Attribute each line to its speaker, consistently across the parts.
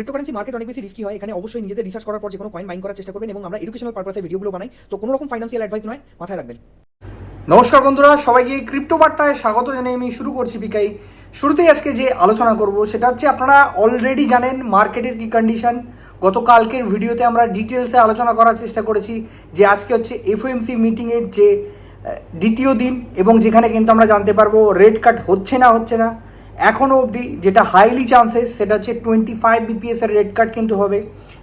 Speaker 1: Cryptocurrency market অনেক বেশি risky হয়। এখানে অবশ্যই নিজেদের রিসার্চ করার পর যে কোনো কয়েন মাইন করার চেষ্টা করবেন এবং আমরা এডুকেশনাল পারপাসে ভিডিওগুলো বানাই। তো কোনো রকম ফাইন্যান্সিয়াল অ্যাডভাইস নয়, মাথায় রাখবেন।
Speaker 2: নমস্কার বন্ধুরা সবাইকে ক্রিপ্টো বার্তায় স্বাগত জানিয়ে আমি শুরু করছি বিকাই শুরুতেই আজকে যে আলোচনা করব, সেটা হচ্ছে আপনারা অলরেডি জানেন মার্কেটের কি কন্ডিশন গতকালকের ভিডিওতে আমরা ডিটেলসে আলোচনা করার চেষ্টা করেছি যে আজকে হচ্ছে এফওএমসি মিটিংয়ের যে দ্বিতীয় দিন এবং যেখানে কিন্তু আমরা জানতে পারব রেড কাট হচ্ছে না হচ্ছে না। এখনও অবধি যেটা হাইলি চান্সেস সেটা হচ্ছে টোয়েন্টি ফাইভ বিপিএস এর রেড কার্ড কিন্তু হবে।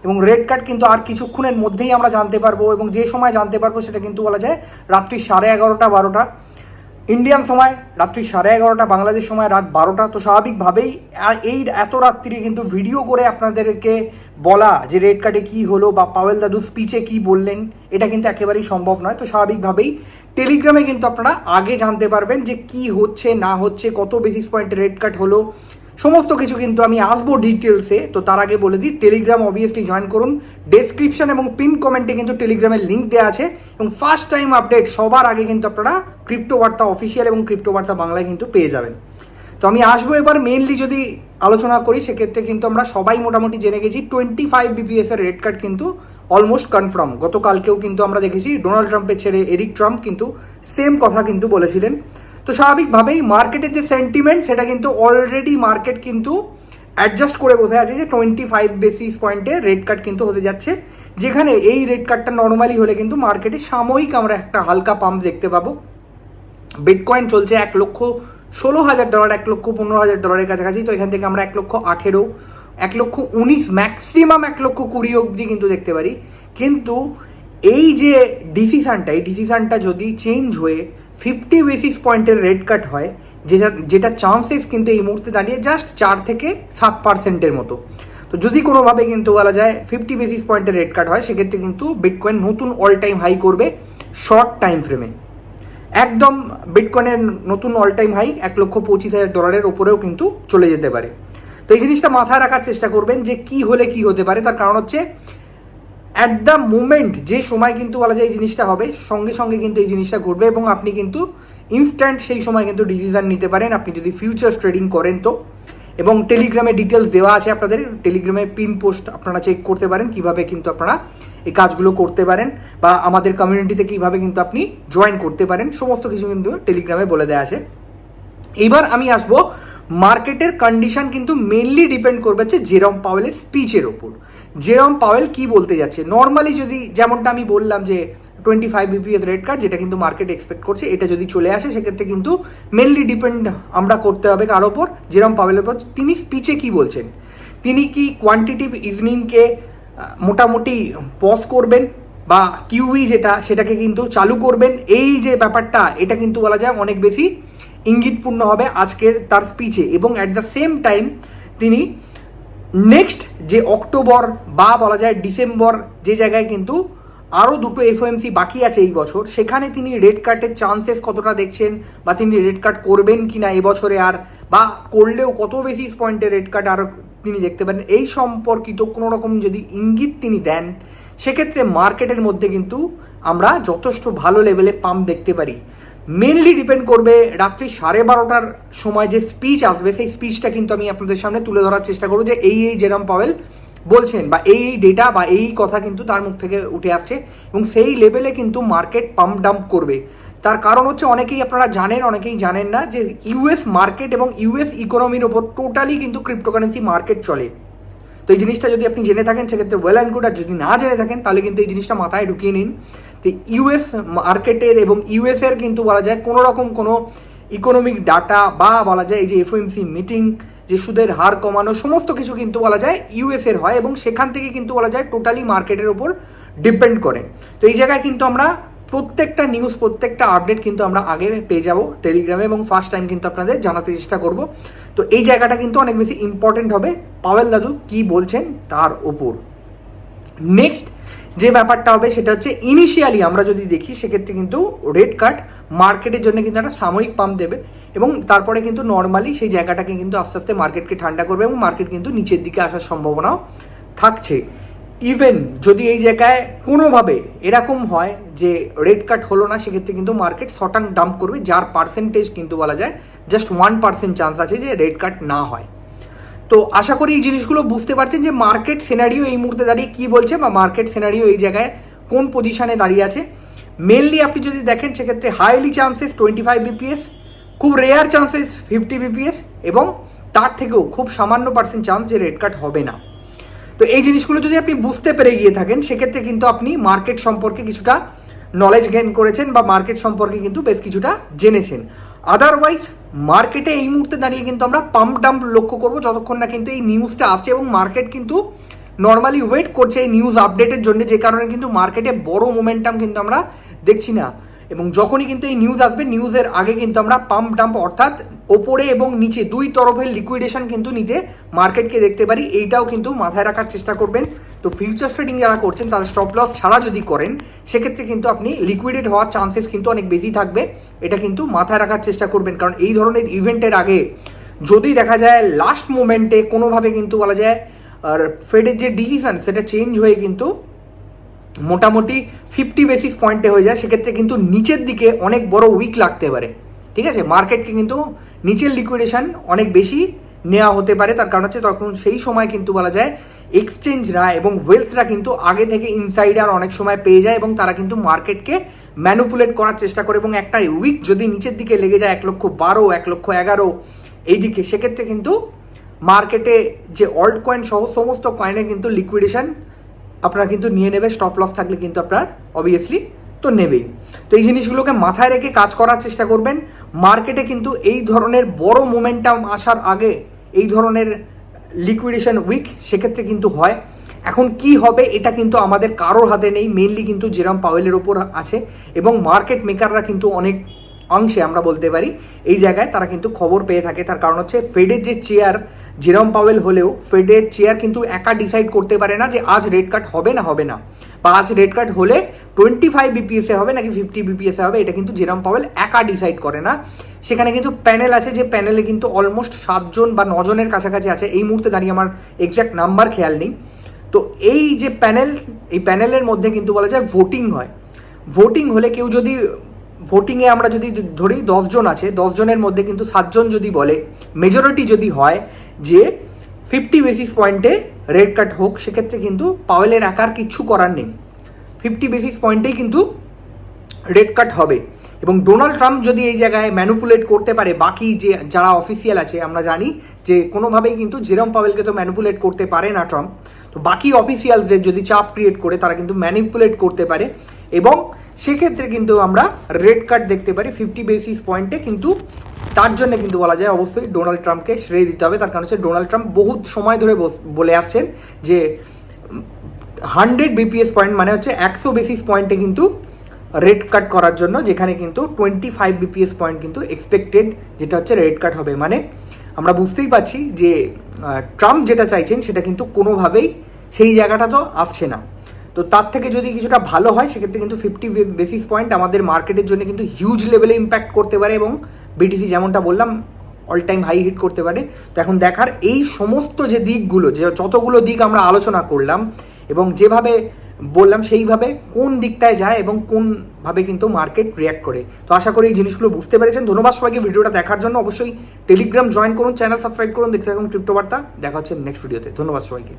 Speaker 2: এবং রেড কার্ড কিন্তু আর কিছুক্ষণের মধ্যেই আমরা জানতে পারব এবং যে সময় জানতে পারব সেটা কিন্তু বলা যায় রাত্রি সাড়ে এগারোটা, বারোটা। ইন্ডিয়ান সময়, রাত্রি সাড়ে এগারোটা, বাংলাদেশ সময় রাত বারোটা। তো স্বাভাবিকভাবেই এই এত রাত্রি কিন্তু ভিডিও করে আপনাদেরকে বলা যে রেড কার্ডে কী হলো বা পাওয়েল দাদু স্পিচে কী বললেন, এটা কিন্তু একেবারেই সম্ভব নয়। তো স্বাভাবিকভাবেই টেলিগ্রামে কিন্তু আপনারা আগে জানতে পারবেন যে কি হচ্ছে, না হচ্ছে, কত বেসিস পয়েন্টে রেড কাট হলো। সমস্ত কিছু কিন্তু আমি আসব ডিটেলসে তো তার আগে বলে দিই টেলিগ্রাম অবভিয়াসলি জয়েন করুন। ডেসক্রিপশন এবং পিন কমেন্টে কিন্তু টেলিগ্রামের লিঙ্ক দেওয়া আছে। এবং ফার্স্ট টাইম আপডেট সবার আগে কিন্তু আপনারা ক্রিপ্টো বার্তা অফিসিয়াল এবং ক্রিপ্টো বার্তা বাংলায় কিন্তু পেয়ে যাবেন। তো আমি আসব এবার মেনলি যদি আলোচনা করি, সেক্ষেত্রে কিন্তু আমরা সবাই মোটামুটি জেনে গেছি টোয়েন্টি ফাইভ বিপিএস এর রেড কার্ড কিন্তু অলমোস্ট কনফার্ম গতকালকেও কিন্তু আমরা দেখেছি ডোনাল্ড ট্রাম্পের ছেড়ে এরিক ট্রাম্প কিন্তু সেম কথা কিন্তু বলেছিলেন। তো স্বাভাবিকভাবেই মার্কেটের যে সেন্টিমেন্ট সেটা কিন্তু অলরেডি মার্কেট কিন্তু অ্যাডজাস্ট করে বসে আছে যে টোয়েন্টি ফাইভ বেসিস পয়েন্টে রেড কার্ড কিন্তু হতে যাচ্ছে। যেখানে এই রেড কার্ডটা নর্মালি হলে কিন্তু মার্কেটে সাময়িক আমরা একটা হালকা পাম্প দেখতে পাবো। বিটকয়েন চলছে এক লক্ষ ষোলো হাজার ডলার এক লক্ষ পনেরো হাজার ডলারের কাছাকাছি, তো এখান থেকে আমরা এক লক্ষ আঠেরো এক লক্ষ উনিশ ম্যাক্সিমাম এক লক্ষ কুড়ি অবধি কিন্তু দেখতে পারি। কিন্তু এই যে ডিসিশানটা এই ডিসিশানটা যদি চেঞ্জ হয়ে ফিফটি বেসিস পয়েন্টের রেড কাট হয়, যেটা যেটা চান্সেস কিন্তু এই মুহূর্তে দাঁড়িয়ে জাস্ট চার থেকে সাত পার্সেন্টের মতো। তো যদি কোনোভাবে কিন্তু বলা যায় ফিফটি বেসিস পয়েন্টের রেড কাট হয়, সেক্ষেত্রে কিন্তু বিটকয়েন নতুন অল টাইম হাই করবে শর্ট টাইম ফ্রেমে একদম বিটকয়েনের নতুন অল টাইম হাই এক লক্ষ পঁচিশ হাজার ডলারের ওপরেও কিন্তু চলে যেতে পারে। তো এই জিনিসটা মাথায় রাখার চেষ্টা করবেন যে কি হলে কি হতে পারে। তার কারণ হচ্ছে অ্যাট দ্য মুমেন্ট যে সময় কিন্তু বলা যায় এই জিনিসটা হবে, সঙ্গে সঙ্গে কিন্তু এই জিনিসটা ঘটবে এবং আপনি কিন্তু ইনস্ট্যান্ট সেই সময় কিন্তু ডিসিশন নিতে পারেন। আপনি যদি ফিউচার ট্রেডিং করেন তো। এবং টেলিগ্রামে ডিটেলস দেওয়া আছে আপনাদের। টেলিগ্রামে পিন পোস্ট আপনারা চেক করতে পারেন, কীভাবে কিন্তু আপনারা এই কাজগুলো করতে পারেন বা আমাদের কমিউনিটিতে কীভাবে কিন্তু আপনি জয়েন করতে পারেন। সমস্ত কিছু কিন্তু টেলিগ্রামে বলে দেওয়া আছে। এবার আমি আসব মার্কেটের কন্ডিশন কিন্তু মেনলি ডিপেন্ড করবে হচ্ছে জেরম পাওয়েলের স্পিচের ওপর। জেরম পাওয়েল কি বলতে যাচ্ছে? নর্মালি যদি যেমনটা আমি বললাম যে twenty five BPS rate cut যেটা কিন্তু মার্কেট এক্সপেক্ট করছে, এটা যদি চলে আসে, সেক্ষেত্রে কিন্তু মেনলি ডিপেন্ড আমরা করতে হবে কার ওপর? জেরম পাওয়েলের ওপর। তিনি স্পিচে কি বলছেন? তিনি কি কোয়ান্টিটিভ ইজনিংকে মোটামুটি পজ করবেন? বা কিউই যেটা, সেটাকে কিন্তু চালু করবেন? এই যে ব্যাপারটা, এটা কিন্তু বলা যায় অনেক বেশি ইঙ্গিতপূর্ণ হবে আজকের তার স্পিচে এবং অ্যাট দ্য সেম টাইম তিনি নেক্সট যে অক্টোবর বা বলা যায় ডিসেম্বর যে জায়গায় কিন্তু আরও দুটো এফওএমসি বাকি আছে এই বছর, সেখানে তিনি রেড কার্ডের চান্সেস কতটা দেখছেন বা তিনি রেড কার্ড করবেন কি না এবছরে আর বা করলেও কত বেশি পয়েন্টে রেড কার্ড আরও তিনি দেখতে পারেন, এই সম্পর্কিত কোনো রকম যদি ইঙ্গিত তিনি দেন, সেক্ষেত্রে মার্কেটের মধ্যে কিন্তু আমরা যথেষ্ট ভালো লেভেলে পাম্প দেখতে পারি। মেনলি ডিপেন্ড করবে রাত্রি সাড়ে বারোটার সময় যে স্পিচ আসবে, সেই স্পিচটা কিন্তু আমি আপনাদের সামনে তুলে ধরার চেষ্টা করব যে এই এই জেরাম পাওয়েল বলছেন বা এই এই ডেটা বা এই কথা কিন্তু তার মুখ থেকে উঠে আসছে এবং সেই লেভেলে কিন্তু মার্কেট পাম্প ডাম্প করবে। তার কারণ হচ্ছে অনেকেই আপনারা জানেন, অনেকেই জানেন না যে ইউএস মার্কেট এবং ইউএস ইকোনমির ওপর টোটালি কিন্তু ক্রিপ্টোকারেন্সি মার্কেট চলে। তো এই জিনিসটা যদি আপনি জেনে থাকেন, সেক্ষেত্রে ওয়েল অ্যান্ড গুড আর যদি না জেনে থাকেন, তাহলে কিন্তু এই জিনিসটা মাথায় ঢুকিয়ে নিন। তো ইউএস মার্কেটের এবং ইউএস এর কিন্তু বলা যায় কোনো রকম কোনো ইকোনমিক ডাটা বা বলা যায় এই যে এফওএমসি মিটিং যে সুদের হার কমানো, সমস্ত কিছু কিন্তু বলা যায় ইউএস এর হয় এবং সেখান থেকে কিন্তু বলা যায় টোটালি মার্কেটের ওপর ডিপেন্ড করে। তো এই জায়গায় কিন্তু আমরা প্রত্যেকটা নিউজ প্রত্যেকটা আপডেট কিন্তু আমরা আগে পেয়ে যাব টেলিগ্রামে এবং ফার্স্ট টাইম কিন্তু আপনাদের জানাতে চেষ্টা করব। তো এই জায়গাটা কিন্তু অনেক বেশি ইম্পর্টেন্ট হবে। পাওয়েল দাদু কি বলছেন তার ওপর? নেক্সট যে ব্যাপারটা হবে সেটা হচ্ছে ইনিশিয়ালি আমরা যদি দেখি, সেক্ষেত্রে কিন্তু রেড কার্ড মার্কেটের জন্য কিন্তু একটা সাময়িক পাম্প দেবে এবং তারপরে কিন্তু নর্মালি সেই জায়গাটাকে কিন্তু আস্তে আস্তে মার্কেটকে ঠান্ডা করবে এবং মার্কেট কিন্তু নিচের দিকে আসার সম্ভাবনাও থাকছে। ইভেন যদি এই জায়গায় কোনোভাবে এরকম হয় যে রেড কাট হলো না, সেক্ষেত্রে কিন্তু মার্কেট শটাং ডাম্প করবে, যার পার্সেন্টেজ কিন্তু বলা যায় জাস্ট ওয়ান পার্সেন্ট চান্স আছে যে রেড কাট না হয়। তো আশা করি এই জিনিসগুলো বুঝতে পারছেন যে মার্কেট সিনারিও এই মুহূর্তে দাঁড়িয়ে কি বলছে বা মার্কেট সিনারিও এই জায়গায় কোন পজিশনে দাঁড়িয়ে আছে। মেনলি আপনি যদি দেখেন সেক্ষেত্রে highly chances twenty five BPS খুব রেয়ার চান্সেস ফিফটি বিপিএস এবং তার থেকেও খুব সামান্য পার্সেন্ট চান্স যে রেড কাট হবে না। তো এই জিনিসগুলো যদি আপনি বুঝতে পেরে গিয়ে থাকেন, সেক্ষেত্রে কিন্তু আপনি মার্কেট সম্পর্কে কিছুটা নলেজ গেন করেছেন বা মার্কেট সম্পর্কে কিন্তু বেশ কিছুটা জেনেছেন। আদারওয়াইজ মার্কেটে এই মুহূর্তে দাঁড়িয়ে কিন্তু আমরা পাম্প ডাম্প লক্ষ্য করব যতক্ষণ না কিন্তু এই নিউজটা আসছে এবং মার্কেট কিন্তু নর্মালি ওয়েট করছে এই নিউজ আপডেটের জন্য, যে কারণে কিন্তু মার্কেটে বড় মোমেন্টাম কিন্তু আমরা দেখছি না। এবং যখনই কিন্তু এই নিউজ আসবে নিউজের আগে কিন্তু আমরা পাম্প ডাম্প অর্থাৎ ওপরে এবং নিচে দুই তরফের লিকুইডেশন কিন্তু নিতে মার্কেটকে দেখতে পারি। এইটাও কিন্তু মাথায় রাখার চেষ্টা করবেন। তো ফিউচার ট্রেডিং যারা করছেন, তারা স্টপ লস ছাড়া যদি করেন, সেক্ষেত্রে কিন্তু আপনি লিকুইডেড হওয়ার চান্সেস কিন্তু অনেক বেশি থাকবে। এটা কিন্তু মাথায় রাখার চেষ্টা করবেন, কারণ এই ধরনের ইভেন্টের আগে যদি দেখা যায় লাস্ট মোমেন্টে কোনোভাবে কিন্তু বলা যায়, আর ফেডের যে ডিসিশন সেটা চেঞ্জ হয়ে কিন্তু মোটামুটি ফিফটি বেসিস পয়েন্টে হয়ে যায়। সেক্ষেত্রে কিন্তু নিচের দিকে অনেক বড় উইক লাগতে পারে। ঠিক আছে? মার্কেটকে কিন্তু নিচের লিকুইডেশন অনেক বেশি নেওয়া হতে পারে। তার কারণ হচ্ছে তখন সেই সময় কিন্তু বলা যায় এক্সচেঞ্জরা এবং ওয়েলথরা কিন্তু আগে থেকে ইনসাইডার অনেক সময় পেয়ে যায় এবং তারা কিন্তু মার্কেটকে ম্যানুপুলেট করার চেষ্টা করে এবং একটা উইক যদি নিচের দিকে লেগে যায় এক লক্ষ বারো, এক লক্ষ এগারো এই দিকে সেক্ষেত্রে কিন্তু মার্কেটে যে অল্ট কয়েন সহ সমস্ত কয়েনে কিন্তু লিকুইডেশন আপনারা কিন্তু নিয়ে নেবে স্টপ লস থাকলে কিন্তু আপনার অবভিয়াসলি তো নেবেই। তো এই জিনিসগুলোকে মাথায় রেখে কাজ করার চেষ্টা করবেন। মার্কেটে কিন্তু এই ধরনের বড় মোমেন্টাম আসার আগে, এই ধরনের লিকুইডেশন উইক সেক্ষেত্রে কিন্তু হয়। এখন কি হবে, এটা কিন্তু আমাদের কারোর হাতে নেই। মেনলি কিন্তু জেরাম পাওয়েলের ওপর আছে এবং মার্কেট মেকাররা কিন্তু অনেক অংশে আমরা বলতে পারি, এই জায়গায় তারা কিন্তু খবর পেয়ে থাকে। তার কারণ হচ্ছে ফেডের যে চেয়ার জেরম পাওয়েল হলেও ফেডের চেয়ার কিন্তু একা ডিসাইড করতে পারে না যে আজ রেড কাট হবে না হবে না। বা আজ রেড কাট হলে টোয়েন্টি ফাইভ বিপিএসে হবে নাকি ফিফটি বিপিএসে হবে, এটা কিন্তু জেরম পাওয়েল একা ডিসাইড করে না। সেখানে কিন্তু প্যানেল আছে যে প্যানেলে কিন্তু অলমোস্ট সাতজন বা নজনের কাছাকাছি আছে। এই মুহূর্তে দাঁড়িয়ে আমার এক্স্যাক্ট নাম্বার খেয়াল নেই। তো এই যে প্যানেল এই প্যানেলের মধ্যে কিন্তু বলা যায় ভোটিং হয়। ভোটিং হলে কেউ যদি ভোটিংয়ে আমরা যদি ধরি দশজন আছে, দশজনের মধ্যে কিন্তু সাতজন যদি বলে মেজরিটি যদি হয় যে ফিফটি বেসিস পয়েন্টে রেড কাট হোক, সেক্ষেত্রে কিন্তু পাওয়েলের একার কিচ্ছু করার নেই। ফিফটি বেসিস পয়েন্টেই কিন্তু রেড কাট হবে। এবং ডোনাল্ড ট্রাম্প যদি এই জায়গায় ম্যানুপুলেট করতে পারে, বাকি যে, যারা অফিসিয়াল আছে, আমরা জানি যে কোনোভাবেই কিন্তু জেরম পাওয়েলকে তো ম্যানুপুলেট করতে পারে না ট্রাম্প তো বাকি অফিসিয়ালসদের যদি চাপ ক্রিয়েট করে, তারা কিন্তু ম্যানিপুলেট করতে পারে। এবং সেক্ষেত্রে কিন্তু আমরা রেড কার্ড দেখতে পারি ফিফটি বেসিস পয়েন্টে কিন্তু তার জন্য কিন্তু বলা যায় অবশ্যই ডোনাল্ড ট্রাম্পকে শ্রেয় দিতে হবে। তার কারণ হচ্ছে ডোনাল্ড ট্রাম্প বহুত সময় ধরে বলে আসছেন যে হান্ড্রেড বিপিএস পয়েন্ট মানে হচ্ছে একশো বেসিস পয়েন্টে কিন্তু রেড কাট করার জন্য, যেখানে কিন্তু টোয়েন্টি ফাইভ বিপিএস পয়েন্ট কিন্তু এক্সপেক্টেড যেটা হচ্ছে রেড কাট হবে। মানে আমরা বুঝতেই পারছি যে ট্রাম্প যেটা চাইছেন সেটা কিন্তু কোনোভাবেই সেই জায়গাটা তো আসছে না। তো তার থেকে যদি কিছুটা ভালো হয়, সেক্ষেত্রে কিন্তু ফিফটি বেসিস পয়েন্ট আমাদের মার্কেটের জন্য কিন্তু হিউজ লেভেলে ইম্প্যাক্ট করতে পারে এবং বিটিসি যেমনটা বললাম অল টাইম হাই হিট করতে পারে। তো এখন দেখার এই সমস্ত যে দিকগুলো, যে যতগুলো দিক আমরা আলোচনা করলাম এবং যেভাবে বললাম সেইভাবে কোন দিকটায় যায় এবং কোনভাবে কিন্তু মার্কেট রিয়াক্ট করে। তো আশা করি এই জিনিসগুলো বুঝতে পেরেছেন। ধন্যবাদ সবাইকে ভিডিওটা দেখার জন্য। অবশ্যই টেলিগ্রাম জয়েন করুন চ্যানেল সাবস্ক্রাইব করুন, দেখতে থাকুন ক্রিপ্টো বার্তা দেখা হচ্ছে নেক্সট ভিডিওতে ধন্যবাদ সবাইকে।